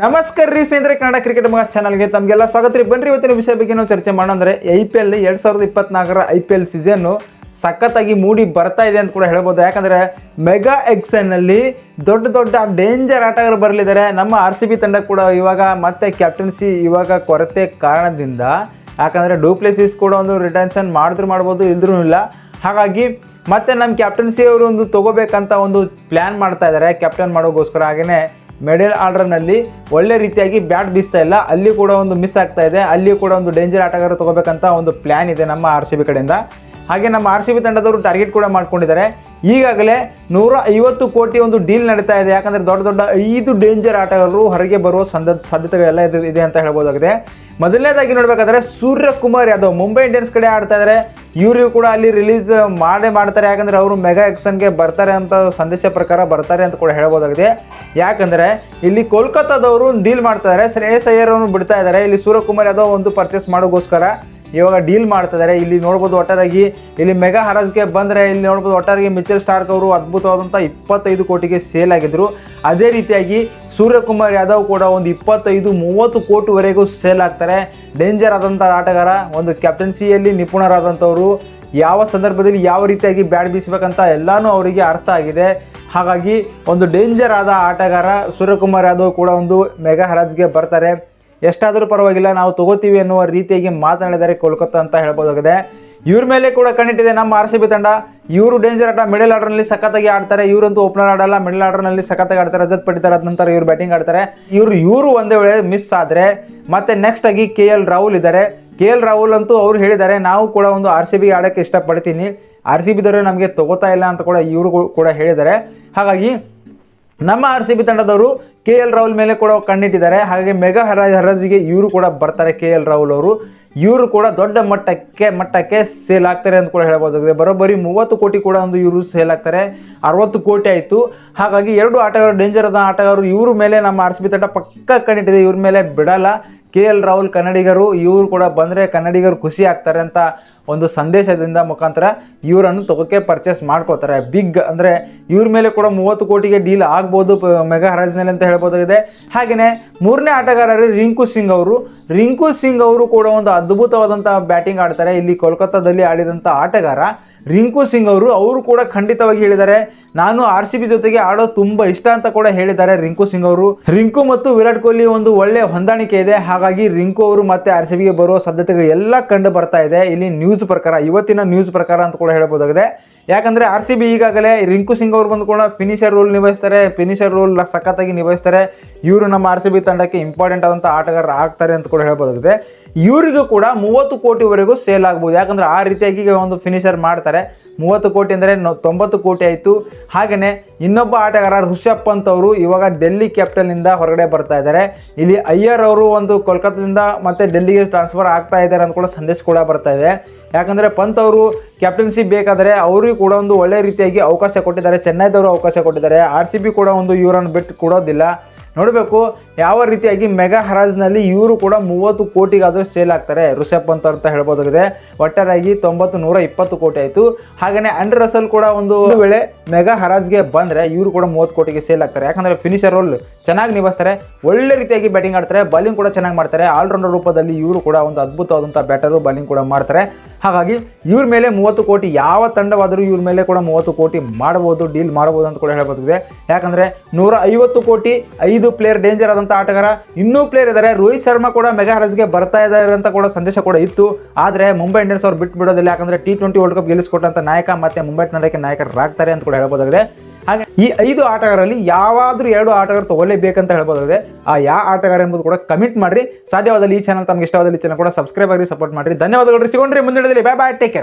ನಮಸ್ಕಾರ ರೀ ಸ್ನೇಹಿತರೆ, ಕನ್ನಡ ಕ್ರಿಕೆಟ್ ಮಗ ಚಾನಲ್ಗೆ ತಮಗೆಲ್ಲ ಸ್ವಾಗತ ರೀ. ಬನ್ರಿ, ಇವತ್ತಿನ ವಿಷಯ ಬಗ್ಗೆ ನಾವು ಚರ್ಚೆ ಮಾಡೋಣ ಅಂದ್ರೆ ಐ ಪಿ ಎಲ್ ಎರಡು ಸಾವಿರದ ಇಪ್ಪತ್ತ್ನಾಲ್ಕರ ಐ ಪಿ ಎಲ್ ಸೀಸನ್ನು ಸಖತ್ತಾಗಿ ಮೂಡಿ ಬರ್ತಾ ಇದೆ ಅಂತ ಕೂಡ ಹೇಳ್ಬೋದು. ಯಾಕಂದರೆ ಮೆಗಾ ಎಕ್ಸನ್ನಲ್ಲಿ ದೊಡ್ಡ ದೊಡ್ಡ ಡೇಂಜರ್ ಆಟಗಾರರು ಬರಲಿದ್ದಾರೆ. ನಮ್ಮ ಆರ್ ಸಿ ಬಿ ತಂಡ ಕೂಡ ಇವಾಗ ಮತ್ತೆ ಕ್ಯಾಪ್ಟನ್ಸಿ ಇವಾಗ ಕೊರತೆ ಕಾರಣದಿಂದ, ಯಾಕಂದರೆ ಡೂಪ್ಲೆಸಿಸ್ ಕೂಡ ಒಂದು ರಿಟರ್ನ್ಸನ್ ಮಾಡಿದ್ರು ಮಾಡ್ಬೋದು ಇಲ್ದ್ರೂ ಇಲ್ಲ. ಹಾಗಾಗಿ ಮತ್ತೆ ನಮ್ಮ ಕ್ಯಾಪ್ಟನ್ಸಿ ಅವರು ಒಂದು ತೊಗೋಬೇಕಂತ ಒಂದು ಪ್ಲ್ಯಾನ್ ಮಾಡ್ತಾ ಇದ್ದಾರೆ. ಕ್ಯಾಪ್ಟನ್ ಮಾಡೋಕ್ಕೋಸ್ಕರ ಹಾಗೆಯೇ ಮಿಡಲ್ ಆರ್ಡರ್ನಲ್ಲಿ ಒಳ್ಳೆ ರೀತಿಯಾಗಿ ಬ್ಯಾಟ್ ಬೀಸ್ತಾ ಇಲ್ಲ. ಅಲ್ಲಿ ಕೂಡ ಒಂದು ಮಿಸ್ ಆಗ್ತಾ ಇದೆ. ಅಲ್ಲಿ ಕೂಡ ಒಂದು ಡೇಂಜರ್ ಆಟಗಾರ ತಗೋಬೇಕಂತ ಒಂದು ಪ್ಲ್ಯಾನ್ ಇದೆ ನಮ್ಮ ಆರ್ ಸಿ ಬಿ ಕಡೆಯಿಂದ. ಹಾಗೆ ನಮ್ಮ ಆರ್ ಸಿ ಬಿ ತಂಡದವರು ಟಾರ್ಗೆಟ್ ಕೂಡ ಮಾಡ್ಕೊಂಡಿದ್ದಾರೆ. ಈಗಾಗಲೇ ನೂರ ಐವತ್ತು ಕೋಟಿ ಒಂದು ಡೀಲ್ ನಡೀತಾ ಇದೆ. ಯಾಕಂದರೆ ದೊಡ್ಡ ದೊಡ್ಡ ಐದು ಡೇಂಜರ್ ಆಟಗಾರರು ಹೊರಗೆ ಬರುವ ಸಂದ, ಸಾಧ್ಯತೆಗಳೆಲ್ಲ ಇದೆ ಅಂತ ಹೇಳ್ಬೋದಾಗಿದೆ. ಮೊದಲನೇದಾಗಿ ನೋಡಬೇಕಾದ್ರೆ ಸೂರ್ಯಕುಮಾರ್ ಯಾದವ್ ಮುಂಬೈ ಇಂಡಿಯನ್ಸ್ ಕಡೆ ಆಡ್ತಾ ಇದ್ದಾರೆ ಇವರು ಕೂಡ ಅಲ್ಲಿ ರಿಲೀಸ್ ಮಾಡೇ ಮಾಡ್ತಾರೆ. ಯಾಕಂದರೆ ಅವರು ಮೆಗಾ ಎಕ್ಸನ್ಗೆ ಬರ್ತಾರೆ ಅಂತ ಸಂದೇಶ ಪ್ರಕಾರ ಬರ್ತಾರೆ ಅಂತ ಕೂಡ ಹೇಳ್ಬೋದಾಗಿದೆ. ಯಾಕಂದರೆ ಇಲ್ಲಿ ಕೋಲ್ಕತ್ತಾದವರು ಡೀಲ್ ಮಾಡ್ತಾ ಇದ್ದಾರೆ ಶ್ರೇಯಸ್ ಅಯ್ಯರ್ ಬಿಡ್ತಾ ಇದ್ದಾರೆ ಇಲ್ಲಿ ಸೂರ್ಯಕುಮಾರ್ ಯಾದವ್ ಒಂದು ಪರ್ಚೇಸ್ ಮಾಡೋಗೋಸ್ಕರ. ಇವಾಗ ಡೀಲ್ ಮಾಡ್ತಾ ಇದ್ದಾರೆ ಇಲ್ಲಿ ನೋಡ್ಬೋದು ಒಟ್ಟಾರಾಗಿ ಇಲ್ಲಿ ಮೆಗಾ ಹರಾಜ್ಗೆ ಬಂದರೆ ಇಲ್ಲಿ ನೋಡ್ಬೋದು ಒಟ್ಟಾರಾಗಿ ಮಿಚೆಲ್ ಸ್ಟಾರ್ಕ್ ಅವರು ಅದ್ಭುತವಾದಂಥ ಇಪ್ಪತ್ತೈದು ಕೋಟಿಗೆ ಸೇಲ್ ಆಗಿದ್ರು. ಅದೇ ರೀತಿಯಾಗಿ ಸೂರ್ಯಕುಮಾರ್ ಯಾದವ್ ಕೂಡ ಒಂದು ಇಪ್ಪತ್ತೈದು, ಮೂವತ್ತು ಕೋಟಿವರೆಗೂ ಸೇಲ್ ಆಗ್ತಾರೆ. ಡೇಂಜರ್ ಆದಂಥ ಆಟಗಾರ, ಒಂದು ಕ್ಯಾಪ್ಟನ್ಸಿಯಲ್ಲಿ ನಿಪುಣರಾದಂಥವರು, ಯಾವ ಸಂದರ್ಭದಲ್ಲಿ ಯಾವ ರೀತಿಯಾಗಿ ಬ್ಯಾಟ್ ಬೀಸಬೇಕಂತ ಎಲ್ಲನೂ ಅವರಿಗೆ ಅರ್ಥ ಆಗಿದೆ. ಹಾಗಾಗಿ ಒಂದು ಡೇಂಜರ್ ಆದ ಆಟಗಾರ ಸೂರ್ಯಕುಮಾರ್ ಯಾದವ್ ಕೂಡ ಒಂದು ಮೆಗಾ ಹರಾಜ್ಗೆ ಬರ್ತಾರೆ. ಎಷ್ಟಾದರೂ ಪರವಾಗಿಲ್ಲ, ನಾವು ತಗೋತೀವಿ ಅನ್ನುವ ರೀತಿಯಾಗಿ ಮಾತನಾಡಿದ್ದಾರೆ ಕೋಲ್ಕತ್ತಾ ಅಂತ ಹೇಳ್ಬೋದಾಗಿದೆ. ಇವ್ರ ಮೇಲೆ ಕೂಡ ಕಣ್ಣಿಟ್ಟಿದೆ ನಮ್ಮ ಆರ್ ಸಿ ಬಿ ತಂಡ. ಇವರು ಡೇಂಜರ್ ಆಟ ಮಿಡಲ್ ಆರ್ಡರ್ನಲ್ಲಿ ಸಖತ್ತಾಗಿ ಆಡ್ತಾರೆ. ಇವರಂತೂ ಓಪನರ್ ಆಡಲ್ಲ ಮಿಡಲ್ ಆರ್ಡರ್ನಲ್ಲಿ ಸಖತ್ತಾಗಿ ಆಡ್ತಾರೆ. ರಜತ್ ಪಡಿತಾರೆ ಅದ ನಂತರ ಇವರು ಬ್ಯಾಟಿಂಗ್ ಆಡ್ತಾರೆ. ಇವರು ಇವರು ಒಂದೇ ವೇಳೆ ಮಿಸ್ ಆದರೆ, ಮತ್ತೆ ನೆಕ್ಸ್ಟ್ ಆಗಿ ಕೆ ಎಲ್ ರಾಹುಲ್ ಇದ್ದಾರೆ. ಕೆ ಎಲ್ ರಾಹುಲ್ ಅಂತೂ ಅವ್ರು ಹೇಳಿದ್ದಾರೆ, ನಾವು ಕೂಡ ಒಂದು ಆರ್ ಸಿ ಬಿ ಆಡೋಕ್ಕೆ ಇಷ್ಟಪಡ್ತೀನಿ. ಆರ್ ಸಿ ಬಿದವರು ನಮಗೆ ತಗೋತಾ ಇಲ್ಲ ಅಂತ ಕೂಡ ಇವರು ಕೂಡ ಹೇಳಿದ್ದಾರೆ. ಹಾಗಾಗಿ ನಮ್ಮ ಆರ್ ಸಿ ಬಿ ತಂಡದವರು ಕೆ ಎಲ್ ರಾಹುಲ್ ಮೇಲೆ ಕೂಡ ಕಣ್ಣಿಟ್ಟಿದ್ದಾರೆ. ಹಾಗೆ ಮೆಗಾ ಹರ ಹರಾಜಿಗೆ ಇವರು ಕೂಡ ಬರ್ತಾರೆ ಕೆ ಎಲ್ ರಾಹುಲ್ ಅವರು. ಇವರು ಕೂಡ ದೊಡ್ಡ ಮಟ್ಟಕ್ಕೆ ಮಟ್ಟಕ್ಕೆ ಸೇಲ್ ಆಗ್ತಾರೆ ಅಂತ ಕೂಡ ಹೇಳ್ಬೋದಾಗಿದೆ ಬರೋಬ್ಬರಿ ಮೂವತ್ತು ಕೋಟಿ ಕೂಡ ಒಂದು ಇವರು ಸೇಲ್ ಆಗ್ತಾರೆ. ಅರವತ್ತು ಕೋಟಿ ಆಯಿತು. ಹಾಗಾಗಿ ಎರಡು ಆಟಗಾರರು ಡೇಂಜರ್ ಆದ ಆಟಗಾರರು ಇವ್ರ ಮೇಲೆ ನಮ್ಮ ಆರ್ ಸಿ ಬಿ ತಂಡ ಪಕ್ಕ ಕಣ್ಣಿಟ್ಟಿದೆ. ಇವ್ರ ಮೇಲೆ ಬಿಡಲ್ಲ. ಕೆ ಎಲ್ ರಾಹುಲ್ ಕನ್ನಡಿಗರು, ಇವರು ಕೂಡ ಬಂದರೆ ಕನ್ನಡಿಗರು ಖುಷಿ ಆಗ್ತಾರೆ ಅಂತ ಒಂದು ಸಂದೇಶದಿಂದ ಮುಖಾಂತರ ಇವರನ್ನು ತಗೋಕೆ ಪರ್ಚೇಸ್ ಮಾಡ್ಕೋತಾರೆ ಬಿಗ್ ಅಂದರೆ ಇವ್ರ ಮೇಲೆ ಕೂಡ ಮೂವತ್ತು ಕೋಟಿಗೆ ಡೀಲ್ ಆಗ್ಬೋದು ಮೆಗಾ ಹರಾಜ್ನಲ್ಲಿ ಅಂತ ಹೇಳ್ಬೋದಾಗಿದೆ. ಹಾಗೆಯೇ ಮೂರನೇ ಆಟಗಾರರು ರಿಂಕು ಸಿಂಗ್ ಅವರು. ರಿಂಕು ಸಿಂಗ್ ಅವರು ಕೂಡ ಒಂದು ಅದ್ಭುತವಾದಂಥ ಬ್ಯಾಟಿಂಗ್ ಆಡ್ತಾರೆ. ಇಲ್ಲಿ ಕೋಲ್ಕತ್ತಾದಲ್ಲಿ ಆಡಿದಂಥ ಆಟಗಾರ ರಿಂಕು ಸಿಂಗ್ ಅವರು ಅವರು ಕೂಡ ಖಂಡಿತವಾಗಿ ಹೇಳಿದ್ದಾರೆ. ನಾನು ಆರ್ ಸಿ ಬಿ ಜೊತೆಗೆ ಆಡೋದು ತುಂಬ ಇಷ್ಟ ಅಂತ ಕೂಡ ಹೇಳಿದ್ದಾರೆ ರಿಂಕು ಸಿಂಗ್ ಅವರು. ರಿಂಕು ಮತ್ತು ವಿರಾಟ್ ಕೊಹ್ಲಿ ಒಂದು ಒಳ್ಳೆ ಹೊಂದಾಣಿಕೆ ಇದೆ. ಹಾಗಾಗಿ ರಿಂಕು ಅವರು ಮತ್ತೆ ಆರ್ ಸಿ ಬಿಗೆ ಬರುವ ಸಾಧ್ಯತೆಗಳು ಎಲ್ಲ ಕಂಡು ಬರ್ತಾ ಇದೆ. ಇಲ್ಲಿ ನ್ಯೂಸ್ ಪ್ರಕಾರ, ಇವತ್ತಿನ ನ್ಯೂಸ್ ಪ್ರಕಾರ ಅಂತ ಕೂಡ ಹೇಳ್ಬೋದಾಗಿದೆ. ಯಾಕಂದ್ರೆ ಆರ್ ಸಿ ಬಿ ಈಗಾಗಲೇ ರಿಂಕು ಸಿಂಗ್ ಅವರು ಬಂದು ಕೂಡ ಫಿನಿಷರ್ ರೋಲ್ ನಿಭಾಯಿಸ್ತಾರೆ. ಫಿನಿಷರ್ ರೋಲ್ ಸಖತ್ತಾಗಿ ನಿಭಾಯಿಸ್ತಾರೆ. ಇವರು ನಮ್ಮ ಆರ್ ಸಿ ಬಿ ತಂಡಕ್ಕೆ ಇಂಪಾರ್ಟೆಂಟ್ ಆದಂಥ ಆಟಗಾರರು ಆಗ್ತಾರೆ ಅಂತ ಕೂಡ ಹೇಳ್ಬೋದಾಗಿದೆ. ಇವರಿಗೂ ಕೂಡ ಮೂವತ್ತು ಕೋಟಿವರೆಗೂ ಸೇಲ್ ಆಗ್ಬೋದು. ಯಾಕಂದರೆ ಆ ರೀತಿಯಾಗಿ ಒಂದು ಫಿನಿಷರ್ ಮಾಡ್ತಾರೆ. ಮೂವತ್ತು ಕೋಟಿ ಅಂದರೆ ತೊಂಬತ್ತು ಕೋಟಿ ಆಯಿತು. ಹಾಗೆಯೇ ಇನ್ನೊಬ್ಬ ಆಟಗಾರ ಋಷಭ್ ಪಂತ್ ಅವರು ಇವಾಗ ಡೆಲ್ಲಿ ಕ್ಯಾಪಿಟಲ್ನಿಂದ ಹೊರಗಡೆ ಬರ್ತಾ ಇದ್ದಾರೆ. ಇಲ್ಲಿ ಅಯ್ಯರ್ ಅವರು ಒಂದು ಕೋಲ್ಕತ್ತಾದಿಂದ ಮತ್ತೆ ಡೆಲ್ಲಿಗೆ ಟ್ರಾನ್ಸ್ಫರ್ ಆಗ್ತಾ ಇದ್ದಾರೆ ಅಂತ ಕೂಡ ಸಂದೇಶ ಕೂಡ ಬರ್ತಾ ಇದೆ. ಯಾಕಂದರೆ ಪಂತ್ ಅವರು ಕ್ಯಾಪ್ಟನ್ಸಿ ಬೇಕಾದರೆ ಅವರಿಗೂ ಕೂಡ ಒಂದು ಒಳ್ಳೆ ರೀತಿಯಾಗಿ ಅವಕಾಶ ಕೊಟ್ಟಿದ್ದಾರೆ. ಚೆನ್ನೈದವರು ಅವಕಾಶ ಕೊಟ್ಟಿದ್ದಾರೆ. ಆರ್ ಕೂಡ ಒಂದು ಇವರನ್ನು ಬಿಟ್ಟು ಕೊಡೋದಿಲ್ಲ. ನೋಡಬೇಕು, ಯಾವ ರೀತಿಯಾಗಿ ಮೆಗಾ ಹರಾಜ್ನಲ್ಲಿ ಇವರು ಕೂಡ ಮೂವತ್ತು ಕೋಟಿಗಾದರೂ ಸೇಲ್ ಆಗ್ತಾರೆ. ಋಷಭ್ ಪಂತ್ ಅಂತ ಹೇಳ್ಬೋದಾಗಿದೆ. ಒಟ್ಟಾರೆಯಾಗಿ ತೊಂಬತ್ತು ನೂರ ಇಪ್ಪತ್ತು ಕೋಟಿ ಆಯಿತು. ಹಾಗೆಯೇ ಅಂಡರ್ ರಸಲ್ ಕೂಡ ಒಂದು ವೇಳೆ ಮೆಗಾ ಹರಾಜ್ಗೆ ಬಂದರೆ ಇವರು ಕೂಡ ಮೂವತ್ತು ಕೋಟಿಗೆ ಸೇಲ್ ಆಗ್ತಾರೆ. ಯಾಕಂದರೆ ಫಿನಿಷರ್ ರೋಲ್ ಚೆನ್ನಾಗಿ ನಿಭಾಯಿಸ್ತಾರೆ. ಒಳ್ಳೆ ರೀತಿಯಾಗಿ ಬ್ಯಾಟಿಂಗ್ ಆಡ್ತಾರೆ. ಬೌಲಿಂಗ್ ಕೂಡ ಚೆನ್ನಾಗಿ ಮಾಡ್ತಾರೆ. ಆಲ್ರೌಂಡರ್ ರೂಪದಲ್ಲಿ ಇವರು ಕೂಡ ಒಂದು ಅದ್ಭುತವಾದಂಥ ಬ್ಯಾಟರು ಬೌಲಿಂಗ್ ಕೂಡ ಮಾಡ್ತಾರೆ. ಹಾಗಾಗಿ ಇವ್ರ ಮೇಲೆ ಮೂವತ್ತು ಕೋಟಿ ಯಾವ ತಂಡವಾದರೂ ಇವ್ರ ಮೇಲೆ ಕೂಡ ಮೂವತ್ತು ಕೋಟಿ ಮಾಡ್ಬೋದು, ಡೀಲ್ ಮಾಡ್ಬೋದು ಅಂತ ಕೂಡ ಹೇಳಬಹುದಿದೆ ಯಾಕಂದರೆ ನೂರ ಐವತ್ತು ಕೋಟಿ ಐದು ಪ್ಲೇಯರ್ ಡೇಂಜರ್ ಆದಂಥ ಆಟಗಾರ, ಇನ್ನೂ ಪ್ಲೇಯರ್ ಇದ್ದಾರೆ ರೋಹಿತ್ ಶರ್ಮಾ ಕೂಡ ಮೆಗಾ ಹರಾಜ್ಗೆ ಬರ್ತಾ ಇದ್ದಾರೆ ಅಂತ ಕೂಡ ಸಂದೇಶ ಕೂಡ ಇತ್ತು. ಆದರೆ ಮುಂಬೈ ಇಂಡಿಯನ್ಸ್ ಅವ್ರು ಬಿಟ್ಟು ಬಿಡೋದಿಲ್ಲ ಯಾಕಂದರೆ ಟಿ ಟ್ವೆಂಟಿ ವರ್ಲ್ಡ್ ಕಪ್ ಗೆಲ್ಲಿಸ್ಕೊಟ್ಟಂಥ ನಾಯಕ ಮತ್ತು ಮುಂಬೈ ತಂಡಕ್ಕೆ ನಾಯಕರಾಗ್ತಾರೆ ಅಂತ ಕೂಡ ಹೇಳ್ಬೋದಾಗಿದೆ. ಹಾಗೆ ಈ ಐದು ಆಟಗಾರರಲ್ಲಿ ಯಾವಾದರೂ ಎರಡು ಆಟಗಾರ ತಗೊಳ್ಳೇಬೇಕಂತ ಹೇಳ್ಬೋದಾಗಿದೆ. ಆ ಯಾವ ಆಟಗಾರ ಎಂಬುದು ಕೂಡ ಕಮೆಂಟ್ ಮಾಡಿ ಸಾಧ್ಯವಾದಲ್ಲಿ ಈ ಚಾನಲ್ ತಮಗೆ ಇಷ್ಟವಾದಲ್ಲಿ ಚಾನಲ್ ಕೂಡ ಸಬ್ಸ್ಕ್ರೈಬ್ ಆಗಿ ಸಪೋರ್ಟ್ ಮಾಡಿ ಧನ್ಯವಾದಗಳು ಸಿಗೊಂಡ್ರಿ ಮುಂದಿನದಲ್ಲಿ ಬಾಯ್ ಬಾಯ್ ಟೇಕ್ ಕೇರ್